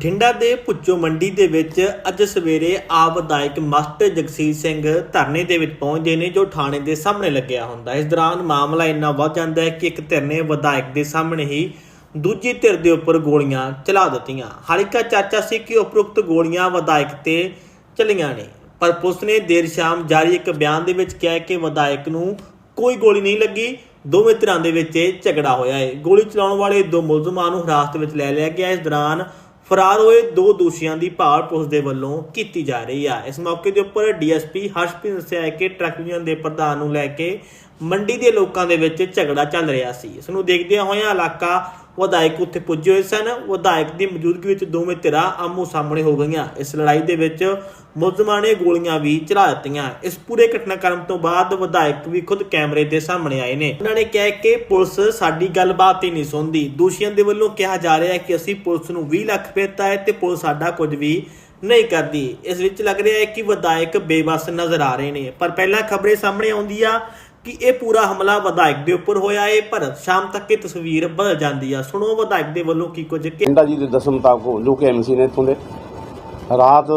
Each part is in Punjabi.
ਠਿੰਡਾ ਦੇ ਪੁੱਚੋ ਮੰਡੀ ਦੇ ਵਿੱਚ ਅੱਜ ਸਵੇਰੇ ਆਪ ਵਿਧਾਇਕ ਮਾਸਟਰ ਜਗਸੀਰ ਸਿੰਘ ਧਰਨੇ ਦੇ ਵਿੱਚ ਪਹੁੰਚਦੇ ਨੇ, ਜੋ ਥਾਣੇ ਦੇ ਸਾਹਮਣੇ ਲੱਗਿਆ ਹੁੰਦਾ। ਇਸ ਦੌਰਾਨ ਮਾਮਲਾ ਇੰਨਾ ਵੱਧ ਜਾਂਦਾ ਹੈ ਕਿ ਇੱਕ ਧਿਰ ਨੇ ਵਿਧਾਇਕ ਦੇ ਸਾਹਮਣੇ ਹੀ ਦੂਜੀ ਧਿਰ ਦੇ ਉੱਪਰ ਗੋਲੀਆਂ ਚਲਾ ਦਿੱਤੀਆਂ। ਹਾਲਾਂਕਿ ਚਾਚਾ ਸੀ ਕਿ ਉਪਰੋਕਤ ਗੋਲੀਆਂ ਵਿਧਾਇਕ ਤੇ ਚਲੀਆਂ ਨੇ, ਪਰ ਪੁਲਿਸ ਨੇ ਦੇਰ ਸ਼ਾਮ ਜਾਰੀ ਇੱਕ ਬਿਆਨ ਦੇ ਵਿੱਚ ਕਿਹਾ ਕਿ ਵਿਧਾਇਕ ਨੂੰ ਕੋਈ ਗੋਲੀ ਨਹੀਂ ਲੱਗੀ। ਦੋਵੇਂ ਧਿਰਾਂ ਦੇ ਵਿੱਚ ਇਹ ਝਗੜਾ ਹੋਇਆ ਹੈ। ਗੋਲੀ ਚਲਾਉਣ ਵਾਲੇ ਦੋ ਮੁਲਜ਼ਮਾਂ ਨੂੰ ਹਿਰਾਸਤ ਵਿੱਚ ਲੈ ਲਿਆ ਗਿਆ। ਇਸ ਦੌਰਾਨ ਫਰਾਰ ਹੋਏ ਦੋ ਦੋਸ਼ੀਆਂ ਦੀ ਭਾਲ ਪੁਲਿਸ ਦੇ ਵੱਲੋਂ ਕੀਤੀ ਜਾ ਰਹੀ ਆ। ਇਸ ਮੌਕੇ ਦੇ ਉੱਪਰ ਡੀਐਸਪੀ ਹਰਸ਼ਪ੍ਰੀਤ ਨੇ ਦੱਸਿਆ ਹੈ ਕਿ ਟਰੱਕ ਯੂਨੀਅਨ ਦੇ ਪ੍ਰਧਾਨ ਨੂੰ ਲੈ ਕੇ ਮੰਡੀ ਦੇ ਲੋਕਾਂ ਦੇ ਵਿੱਚ ਝਗੜਾ ਚੱਲ ਰਿਹਾ ਸੀ। ਇਸ ਨੂੰ ਦੇਖਦਿਆਂ ਹੋਇਆਂ ਇਲਾਕਾ ਵਿਧਾਇਕ ਉੱਥੇ ਪੁੱਜੇ ਹੋਏ ਸਨ। ਵਿਧਾਇਕ ਦੀ ਮੌਜੂਦਗੀ ਵਿੱਚ ਦੋਵੇਂ ਧਿਰਾਂ ਆਮੋ ਸਾਹਮਣੇ ਹੋ ਗਈਆਂ। ਇਸ ਲੜਾਈ ਦੇ ਵਿੱਚ ਮੁਲਜ਼ਮਾਂ ਨੇ ਗੋਲੀਆਂ ਵੀ ਚਲਾ ਦਿੱਤੀਆਂ। ਇਸ ਪੂਰੇ ਘਟਨਾਕ੍ਰਮ ਤੋਂ ਬਾਅਦ ਵਿਧਾਇਕ ਵੀ ਖੁਦ ਕੈਮਰੇ ਦੇ ਸਾਹਮਣੇ ਆਏ ਨੇ। ਉਹਨਾਂ ਨੇ ਕਿਹਾ ਕਿ ਪੁਲਿਸ ਸਾਡੀ ਗੱਲਬਾਤ ਹੀ ਨਹੀਂ ਸੁਣਦੀ। ਦੋਸ਼ੀਆਂ ਦੇ ਵੱਲੋਂ ਕਿਹਾ ਜਾ ਰਿਹਾ ਹੈ ਕਿ ਅਸੀਂ ਪੁਲਿਸ ਨੂੰ 20 ਲੱਖ ਦਿੱਤਾ ਹੈ ਤੇ ਪੁਲਿਸ ਸਾਡਾ ਕੁਝ ਵੀ ਨਹੀਂ ਕਰਦੀ। ਇਸ ਵਿੱਚ ਲੱਗ ਰਿਹਾ ਹੈ ਕਿ ਵਿਧਾਇਕ ਬੇਬਸ ਨਜ਼ਰ ਆ ਰਹੇ ਨੇ। ਪਰ ਪਹਿਲਾਂ ਖਬਰੇ ਸਾਹਮਣੇ ਆਉਂਦੀ ਆ ਕਿ ਇਹ ਪੂਰਾ ਹਮਲਾ ਵਿਧਾਇਕ ਦੇ ਉੱਪਰ ਹੋਇਆ ਏ, ਪਰ ਸ਼ਾਮ ਤੱਕ ਇਹ ਤਸਵੀਰ ਬਦਲ ਜਾਂਦੀ ਆ। ਸੁਣੋ ਵਿਧਾਇਕ ਦੇ ਵੱਲੋਂ ਕੀ ਕੁਝ ਕਿ ਪਿੰਡਾ ਜੀ ਦੇ ਦੱਸਣ ਮੁਤਾਬਕ ਜੋ ਕਿ ਐਮਸੀ ਨੇ ਇੱਥੋਂ ਦੇ। ਰਾਤ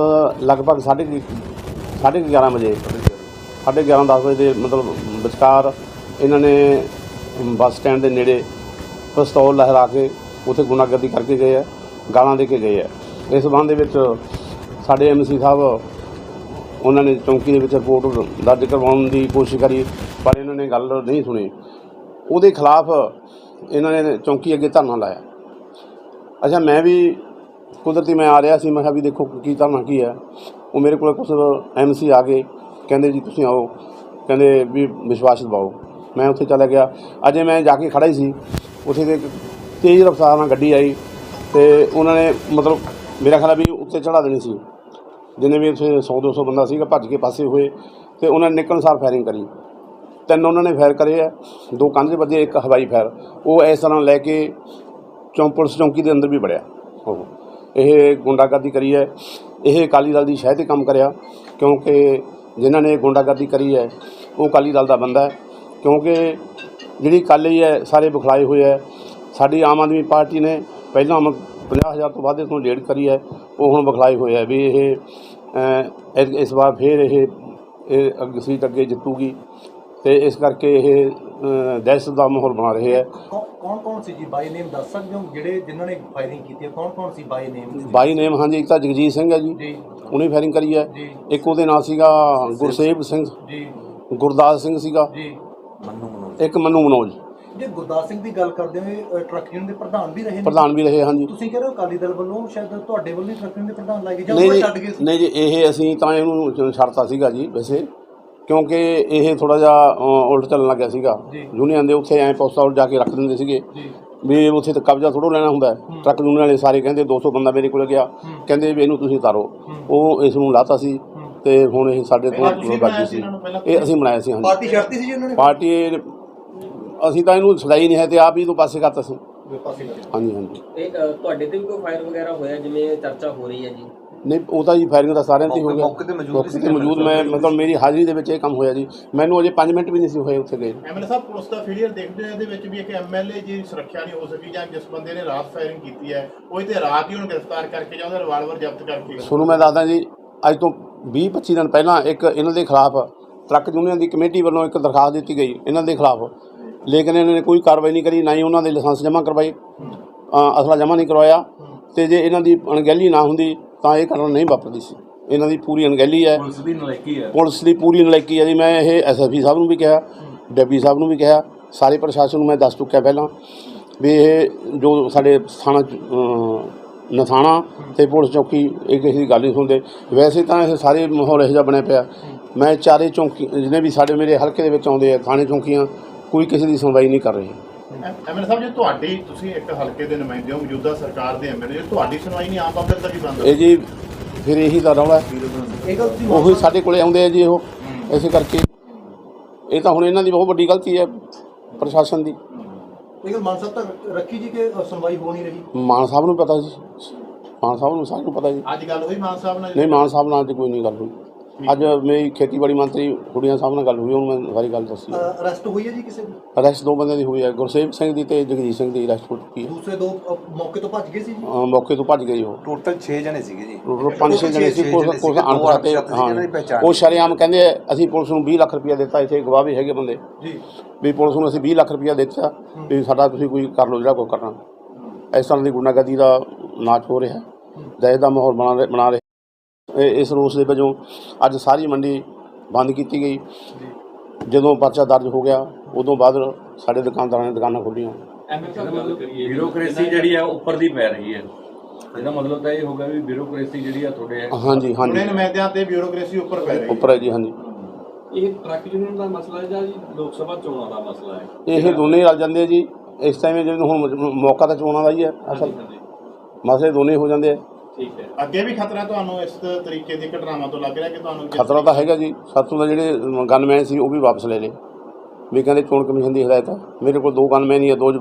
ਲਗਭਗ 11:30 11:30 ਵਜੇ 11:30 10 ਵਜੇ ਦੇ ਮਤਲਬ ਵਿਚਕਾਰ ਇਹਨਾਂ ਨੇ ਬੱਸ ਸਟੈਂਡ ਦੇ ਨੇੜੇ ਪਿਸਤੌਲ ਲਹਿਰਾ ਕੇ ਉੱਥੇ ਗੁੰਡਾਗਰਦੀ ਕਰਕੇ ਗਏ ਆ, ਗਾਲਾਂ ਦੇ ਕੇ ਗਏ ਆ। ਇਸ ਸੰਬੰਧ ਦੇ ਵਿੱਚ ਸਾਡੇ ਐਮਸੀ ਸਾਹਿਬ, ਉਹਨਾਂ ਨੇ ਚੌਂਕੀ ਦੇ ਵਿੱਚ ਰਿਪੋਰਟ ਦਰਜ ਕਰਵਾਉਣ ਦੀ ਕੋਸ਼ਿਸ਼ ਕਰੀ। ਪਰ ਇਹਨਾਂ ਨੇ ਗੱਲ ਨਹੀਂ ਸੁਣੀ। ਉਹਦੇ ਖਿਲਾਫ ਇਹਨਾਂ ਨੇ ਚੌਂਕੀ ਅੱਗੇ ਧਰਨਾ ਲਾਇਆ। ਅੱਛਾ, ਮੈਂ ਵੀ ਕੁਦਰਤੀ ਮੈਂ ਆ ਰਿਹਾ ਸੀ, ਮੈਂ ਕਿਹਾ ਵੀ ਦੇਖੋ ਕੀ ਧਰਨਾ ਕੀ ਹੈ। ਉਹ ਮੇਰੇ ਕੋਲ ਕੁਝ ਐਮਸੀ ਆ ਗਏ। ਕਹਿੰਦੇ ਜੀ ਤੁਸੀਂ ਆਓ। ਕਹਿੰਦੇ ਵੀ ਵਿਸ਼ਵਾਸ ਦਿਵਾਓ। ਮੈਂ ਉੱਥੇ ਚਲਾ ਗਿਆ। ਅਜੇ ਮੈਂ ਜਾ ਕੇ ਖੜਾ ਹੀ ਸੀ। ਉੱਥੇ ਦੇ ਇੱਕ ਤੇਜ਼ ਰਫ਼ਤਾਰ ਨਾਲ ਗੱਡੀ ਆਈ ਤੇ ਉਹਨਾਂ ਨੇ ਮਤਲਬ ਮੇਰਾ ਖਿਆਲ ਵੀ ਉੱਤੇ ਚੜਾ ਦੇਣੀ ਸੀ। ਜਿੰਨੇ ਵੀ ਉੱਥੇ 100 200 ਬੰਦਾ ਸੀਗਾ, ਭੱਜ ਕੇ ਪਾਸੇ ਹੋਏ ਤੇ ਉਹਨਾਂ ਨੇ ਨਿਕਲਣ ਸਾਰ ਫਾਇਰਿੰਗ ਕਰੀ। ਤਿੰਨ ਉਹਨਾਂ ਨੇ ਫਾਇਰ ਕਰੇ ਆ, ਦੋ ਕੰਧ ਦੇ ਵੱਜੇ, ਇੱਕ ਹਵਾਈ ਫਾਇਰ ਉਹ ਇਸ ਤਰ੍ਹਾਂ ਲੈ ਕੇ ਚੌਂਕ ਪੁਲਿਸ ਚੌਂਕੀ ਦੇ ਅੰਦਰ ਵੀ ਵੜਿਆ। ਉਹ ਇਹ ਗੁੰਡਾਗਰਦੀ ਕਰੀ ਹੈ। ਇਹ ਅਕਾਲੀ ਦਲ ਦੀ ਸ਼ਹਿ ਤੇ ਕੰਮ ਕਰਿਆ, ਕਿਉਂਕਿ ਜਿਨ੍ਹਾਂ ਨੇ ਗੁੰਡਾਗਰਦੀ ਕਰੀ ਹੈ, ਉਹ ਅਕਾਲੀ ਦਲ ਦਾ ਬੰਦਾ ਹੈ। ਕਿਉਂਕਿ ਜਿਹੜੀ ਅਕਾਲੀ ਹੈ, ਸਾਰੇ ਬੁਖਲਾਏ ਹੋਏ ਹੈ। ਸਾਡੀ ਆਮ ਆਦਮੀ ਪਾਰਟੀ ਨੇ ਪਹਿਲਾਂ 50000 ਤੋਂ ਵੱਧ ਇਸ ਨੂੰ ਲੀਡ ਕਰੀ ਹੈ। ਉਹ ਹੁਣ ਬੁਖਲਾਏ ਹੋਏ ਹੈ ਵੀ ਇਹ ਇਸ- ਵਾਰ ਫੇਰ ਇਹ ਇਹ ਅੱਗੇ, ਸੀਟ ਅੱਗੇ ਜਿੱਤੂਗੀ। ਤੇ ਇਸ ਕਰਕੇ ਇਹ ਦਹਿਸ਼ਤ ਦਾ ਮਾਹੌਲ ਬਣਾ ਰਹੇ ਹੈ ਕੌਣ ਕੌਣ ਸੀ ਜੀ? ਬਾਈ ਨੇਮ ਦੱਸ ਸਕਦੇ ਹੋ? ਜਿਹੜੇ ਜਿਨ੍ਹਾਂ ਨੇ ਫਾਇਰਿੰਗ ਕੀਤੀ ਹੈ ਕੌਣ ਕੌਣ ਸੀ ਬਾਈ ਨੇਮ ਬਾਈ ਨੇਮ ਹਾਂਜੀ ਇੱਕ ਤਾਂ ਜਗਜੀਤ ਸਿੰਘ ਹੈ ਜੀ। ਜੀ। ਉਹਨੇ ਫਾਇਰਿੰਗ ਕਰੀ ਹੈ। ਇੱਕ ਉਹਦੇ ਨਾਲ ਸੀਗਾ ਗੁਰਸੇਵ ਸਿੰਘ। ਜੀ। ਗੁਰਦਾਸ ਸਿੰਘ ਸੀਗਾ। ਜੀ। ਇੱਕ ਮੰਨੂ ਮਨੋਜ। ਜੇ ਗੁਰਦਾਸ ਸਿੰਘ ਦੀ ਗੱਲ ਕਰਦੇ ਅ, ਟਰੱਕ ਯੂਨੀਅਨ ਦੇ ਪ੍ਰਧਾਨ ਵੀ ਰਹੇ ਨੇ? ਪ੍ਰਧਾਨ ਵੀ ਰਹੇ ਹਾਂਜੀ। ਤੁਸੀਂ ਕਹਿ ਰਹੇ ਹੋ ਅਕਾਲੀ ਦਲ ਵੱਲੋਂ ਸ਼ਾਇਦ ਤੁਹਾਡੇ ਵੱਲੋਂ ਹੀ ਟਰੱਕ ਯੂਨੀਅਨ ਦੇ ਪ੍ਰਧਾਨ ਲਾਏ ਗਏ ਜਾਂ ਉਹ ਛੱਡ ਗਏ ਨਹੀਂ ਜੀ ਇਹ ਅਸੀਂ ਤਾਂ ਇਹਨੂੰ ਛੱਡਤਾ ਸੀਗਾ ਜੀ ਵੈਸੇ। ਕਿਉਂਕਿ ਇਹ ਥੋੜਾ ਜਿਹਾ ਅ, ਉਲਟ ਚੱਲਣ ਲੱਗਿਆ ਸੀਗਾ। ਯੂਨੀਅਨ ਦੇ ਉੱਥੇ ਐ ਪੋਸਟਾਲ ਜਾ ਕੇ ਰੱਖ ਦਿੰਦੇ ਸੀਗੇ। ਵੀ ਉੱਥੇ ਤਾਂ ਕਬਜ਼ਾ ਥੋੜੋ ਲੈਣਾ ਹੁੰਦਾ ਹੈ। ਟਰੱਕ ਯੂਨੀਅਨ ਵਾਲੇ ਸਾਰੇ ਕਹਿੰਦੇ 200 ਬੰਦਾ ਮੇਰੇ ਕੋਲ ਗਿਆ। ਕਹਿੰਦੇ ਵੀ ਇਹਨੂੰ ਤੁਸੀਂ ਉਤਾਰੋ। ਉਹ ਇਸ ਨੂੰ ਲਾਤਾ ਸੀ ਤੇ ਹੁਣ ਇਹ ਸਾਡੇ ਤੋਂ ਬਾਕੀ ਸੀ ਇਹ ਅਸੀਂ ਬਣਾਇਆ ਸੀ ਹਾਂਜੀ। ਪਾਰਟੀ ਸ਼ਰਤੀ ਸੀ ਜੀ ਉਹਨਾਂ ਨੇ? ਪਾਰਟੀ ਇਹ- ਅਸੀਂ ਤਾਂ ਇਹਨੂੰ ਛਡਾਈ ਨਹੀਂ ਹੈ ਤੇ ਆਪ ਹੀ ਤੋਂ ਪਾਸੇ ਕਰਤਾ ਸੀ। ਹਾਂਜੀ ਹਾਂਜੀ। ਇਹ ਅ, ਤੁਹਾਡੇ ਤੇ ਵੀ ਕੋਈ ਫਾਇਰ ਵਗੈਰਾ ਹੋਇਆ? ਜਿਵੇਂ ਚਰਚਾ ਹੋ ਰਹੀ ਹੈ ਜੀ। ਨਹੀਂ ਉਹ ਤਾਂ ਜੀ ਫਾਇਰਿੰਗ ਦਾ ਸਾਰਿਆਂ ਤੇ ਹੀ ਗਿਆ। ਮੌਕੇ ਤੇ ਮੌਜੂਦ ਮੌਕੇ ਸੀ ਤੇ ਮੌਜੂਦ ਮੈਂ ਮਤਲਬ ਮੇਰੀ ਹਾਜ਼ਰੀ ਦੇ ਵਿੱਚ ਇਹ ਕੰਮ ਹੋਇਆ ਜੀ। ਮੈਨੂੰ ਅਜੇ 5 ਮਿੰਟ ਵੀ ਨਹੀਂ ਸੀ ਹੋਏ ਉੱਥੇ ਗਏ। ਐਮਐਲਏ ਸਾਹਿਬ ਪੁਲਿਸ ਦਾ ਫੇਲਿਅਰ ਦੇਖਦੇ ਹੋ ਇਹਦੇ ਵਿੱਚ ਵੀ ਇੱਕ ਐਮਐਲਏ ਜੀ ਸੁਰੱਖਿਆ ਨਹੀਂ ਹੋ ਸਕੀ ਜਾਂ ਜਿਸ ਬੰਦੇ ਨੇ ਰਾਤ ਫਾਇਰਿੰਗ ਕੀਤੀ ਹੈ ਉਹ ਤੇ ਰਾਤ ਹੀ ਉਹਨੂੰ ਗ੍ਰਿਫਤਾਰ ਕਰਕੇ ਜਾਂ ਉਹਦਾ ਰਿਵਾਲਵਰ ਜ਼ਬਤ ਕਰਕੇ ਤੁਹਾਨੂੰ ਮੈਂ ਦੱਸਦਾ ਜੀ ਅੱਜ ਤੋਂ 20 25 ਦਿਨ ਪਹਿਲਾਂ ਇੱਕ ਇਹਨਾਂ ਦੇ ਖਿਲਾਫ ਟਰੱਕ ਯੂਨੀਅਨ ਦੀ ਕਮੇਟੀ ਵੱਲੋਂ ਇੱਕ ਦਰਖਾਸਤ ਦਿੱਤੀ ਗਈ ਇਹਨਾਂ ਦੇ ਖਿਲਾਫ। ਲੇਕਿਨ ਇਹਨਾਂ ਨੇ ਕੋਈ ਕਾਰਵਾਈ ਨਹੀਂ ਕਰੀ ਨਾ ਹੀ ਉਹਨਾਂ ਦੇ ਲਾਇਸੈਂਸ ਜਮ੍ਹਾਂ ਕਰਵਾਏ ਅਸਲਾ ਜਮ੍ਹਾਂ ਨਹੀਂ ਕਰਵਾਇਆ। ਤੇ ਜੇ ਇਹਨਾਂ ਦੀ ਅਣਗਹਿਲੀ ਨਾ ਹੁੰਦੀ ਤਾਂ ਇਹ ਘਟਨਾ ਨਹੀਂ ਵਾਪਰਦੀ ਸੀ। ਇਹਨਾਂ ਦੀ ਪੂਰੀ ਅਣਗਹਿਲੀ ਹੈ। ਪੁਲਿਸ ਦੀ ਨਲਾਇਕੀ ਹੈ। ਪੁਲਿਸ ਦੀ ਪੂਰੀ ਨਲਾਇਕੀ ਹੈ ਜੀ। ਮੈਂ ਇਹ ਐਸਐਸਪੀ ਸਾਹਿਬ ਨੂੰ ਵੀ ਕਿਹਾ ਡਿਪਟੀ ਸਾਹਿਬ ਨੂੰ ਵੀ ਕਿਹਾ ਸਾਰੇ ਪ੍ਰਸ਼ਾਸਨ ਨੂੰ ਮੈਂ ਦੱਸ ਚੁੱਕਿਆ ਪਹਿਲਾਂ ਵੀ ਇਹ ਜੋ ਸਾਡੇ ਥਾਣਾ ਨਥਾਣਾ ਤੇ ਪੁਲਿਸ ਚੌਕੀ ਇਹ ਕਿਸੇ ਦੀ ਗੱਲ ਨਹੀਂ ਸੁਣਦੇ। ਵੈਸੇ ਤਾਂ ਇਹ ਸਾਰੇ ਮਾਹੌਲ ਇਹੋ ਜਿਹਾ ਬਣਿਆ ਪਿਆ। ਮੈਂ ਚਾਰੇ ਚੌਕੀ ਜਿਹਨੇ ਵੀ ਸਾਡੇ ਮੇਰੇ ਹਲਕੇ ਦੇ ਵਿੱਚ ਆਉਂਦੇ ਆ ਥਾਣੇ ਚੌਕੀਆਂ ਕੋਈ ਕਿਸੇ ਦੀ ਸੁਣਵਾਈ ਨਹੀਂ ਕਰ ਰਹੇ। ਐਮਐਲਏ ਸਾਹਿਬ ਜੇ ਤੁਹਾਡੀ ਤੁਸੀਂ ਇੱਕ ਹਲਕੇ ਦੇ ਨੁਮਾਇੰਦੇ ਹੋ ਮੌਜੂਦਾ ਸਰਕਾਰ ਦੇ ਐਮਐਲਏ ਤੁਹਾਡੀ ਸੁਣਵਾਈ ਨਹੀਂ ਆਮ ਪਬਲਿਕ ਦਾ ਕੀ ਬੰਦ ਇਹ ਜੀ ਫਿਰ ਇਹੀ ਤਾਂ ਰੌਲਾ ਉਹੀ ਸਾਡੇ ਕੋਲੇ ਆਉਂਦੇ ਆ ਜੀ ਉਹ। ਇਸੇ ਕਰਕੇ ਇਹ ਤਾਂ ਹੁਣ ਇਹਨਾਂ ਦੀ ਬਹੁਤ ਵੱਡੀ ਗਲਤੀ ਹੈ ਪ੍ਰਸ਼ਾਸਨ ਦੀ। ਇਹ ਗੱਲ ਮਾਨ ਸਾਹਿਬ ਤੱਕ ਰੱਖੀ ਜੀ ਕਿ ਅ, ਸੁਣਵਾਈ ਹੋ ਨਹੀਂ ਰਹੀ? ਮਾਨ ਸਾਹਿਬ ਨੂੰ ਪਤਾ ਜੀ। ਮਾਨ ਸਾਹਿਬ ਨੂੰ ਸਾਰਿਆਂ ਨੂੰ ਪਤਾ ਜੀ। ਅੱਜ ਗੱਲ ਹੋਈ ਮਾਨ ਸਾਹਿਬ ਨਾਲ? ਨਹੀਂ ਮਾਨ ਸਾਹਿਬ ਨਾਲ ਅੱਜ ਕੋਈ ਨਹੀਂ ਗੱਲ ਹੋਈ। ਅੱਜ ਮੇਰੀ ਖੇਤੀਬਾੜੀ ਮੰਤਰੀ ਕੁੜੀਆਂ ਸਾਹਿਬ ਨਾਲ ਗੱਲ ਹੋਈ ਉਹਨੂੰ ਮੈਂ ਸਾਰੀ ਗੱਲ ਦੱਸੀ ਅਰੈਸਟ ਹੋਈ ਹੈ ਜੀ ਕਿਸੇ ਦੀ? ਅਰੈਸਟ ਦੋ ਬੰਦਿਆਂ ਦੀ ਹੋਈ ਹੈ ਗੁਰਸੇਵ ਸਿੰਘ ਦੀ ਤੇ ਜਗਜੀਤ ਸਿੰਘ ਦੀ ਅਰੈਸਟ ਹੋ ਚੁੱਕੀ ਹੈ। ਦੂਸਰੇ ਦੋ ਅ, ਮੌਕੇ ਤੋਂ ਭੱਜ ਗਏ ਸੀ ਜੀ? ਅਹ ਮੌਕੇ ਤੋਂ ਭੱਜ ਗਏ ਜੀ ਉਹ। ਟੋਟਲ 6 ਜਣੇ ਸੀਗੇ ਜੀ। ਟੋਟਲ ਪੰਜ ਛੇ ਜਣੇ ਸੀ ਛੇ ਕੁਝ ਜਣੇ ਕੁਝ ਸੀਗੇ, ਦੋ ਅਨਪੜ੍ਹ ਤੇ ਅਣਪਛਾਤੇ ਹਾਂ। ਜਿਹਨਾਂ ਦੀ ਪਹਿਚਾਣ ਉਹ ਸ਼ਰੇਆਮ ਕਹਿੰਦੇ ਅਸੀਂ ਪੁਲਿਸ ਨੂੰ 20 ਲੱਖ ਰੁਪਇਆ ਦਿੱਤਾ ਇੱਥੇ ਗਵਾਹ ਵੀ ਹੈਗੇ ਬੰਦੇ। ਜੀ। ਵੀ ਪੁਲਿਸ ਨੂੰ ਅਸੀਂ 20 ਲੱਖ ਰੁਪਇਆ ਦਿੱਤਾ ਵੀ ਸਾਡਾ ਤੁਸੀਂ ਕੋਈ ਕਰ ਲਓ ਜਿਹੜਾ ਕੋਈ ਕਰਨਾ। ਇਸ ਤਰ੍ਹਾਂ ਦੀ ਗੁੰਡਾਗਰਦੀ ਦਾ ਨਾਚ ਹੋ ਰਿਹਾ। ਦਹਿ ਦਾ ਮਾਹੌਲ ਬਣਾ ਰਹੇ- ਬਣਾ ਰਹੇ। ਇਹ- ਇਸ ਰੋਸ ਦੇ ਵਜੋਂ ਅੱਜ ਸਾਰੀ ਮੰਡੀ ਬੰਦ ਕੀਤੀ ਗਈ। ਜਦੋਂ ਪਰਚਾ ਦਰਜ ਹੋ ਗਿਆ ਉਦੋਂ ਬਾਅਦ ਸਾਡੇ ਦੁਕਾਨਦਾਰਾਂ ਨੇ ਦੁਕਾਨਾਂ ਖੋਲ੍ਹੀਆਂ ਬਿਊਰੋਕ੍ਰੇਸੀ ਜਿਹੜੀ ਆ ਉੱਪਰ ਦੀ ਪੈ ਰਹੀ ਹੈ। ਇਹਦਾ ਮਤਲਬ ਤਾਂ ਇਹ ਹੋਗਾ ਵੀ ਬਿਊਰੋਕ੍ਰੇਸੀ ਜਿਹੜੀ ਆ ਤੁਹਾਡੇ ਹਾਂਜੀ ਹਾਂਜੀ। ਨੁਮਾਇੰਦਿਆਂ ਤੇ ਬਿਊਰੋਕ੍ਰੇਸੀ ਉੱਪਰ ਪੈ ਰਹੀ ਹੈ। ਉੱਪਰ ਹੈ ਜੀ ਹਾਂਜੀ। ਇਹ ਟਰੱਕ ਯੂਨੀਅਨ ਦਾ ਮਸਲਾ ਹੈ ਜਾਂ ਜੀ ਲੋਕ ਸਭਾ ਚੋਣਾਂ ਦਾ ਮਸਲਾ ਹੈ? ਇਹ ਦੋਨੇ ਰਲ ਜਾਂਦੇ ਆ ਜੀ। ਇਸ ਟਾਈਮ ਜਿਵੇਂ ਹੁਣ ਮੌਕਾ ਤਾਂ ਚੋਣਾਂ ਦਾ ਹੀ ਹੈ ਅਸਲ। ਮਸਲੇ ਦੋਨੇ ਹੋ ਜਾਂਦੇ ਆ। ਠੀਕ ਹੈ। ਅੱਗੇ ਵੀ ਖਤਰਾ ਤੁਹਾਨੂੰ ਇਸ ਤਰੀਕੇ ਦੀ ਘਟਨਾਵਾਂ ਤੋਂ ਲੱਗ ਰਿਹਾ ਕਿ ਤੁਹਾਨੂੰ ਖਤਰਾ ਤਾਂ ਹੈਗਾ ਜੀ। ਸਾਤੋਂ ਦਾ ਜਿਹੜੇ ਗਨਮੈਨ ਸੀ ਉਹ ਵੀ ਵਾਪਸ ਲੈ ਲਏ। ਵੀ ਕਹਿੰਦੇ ਚੋਣ ਕਮਿਸ਼ਨ ਦੀ ਹਦਾਇਤ ਆ ਮੇਰੇ ਕੋਲ ਦੋ ਗਨਮੈਨ ਹੀ ਆ ਦੋ ਜ-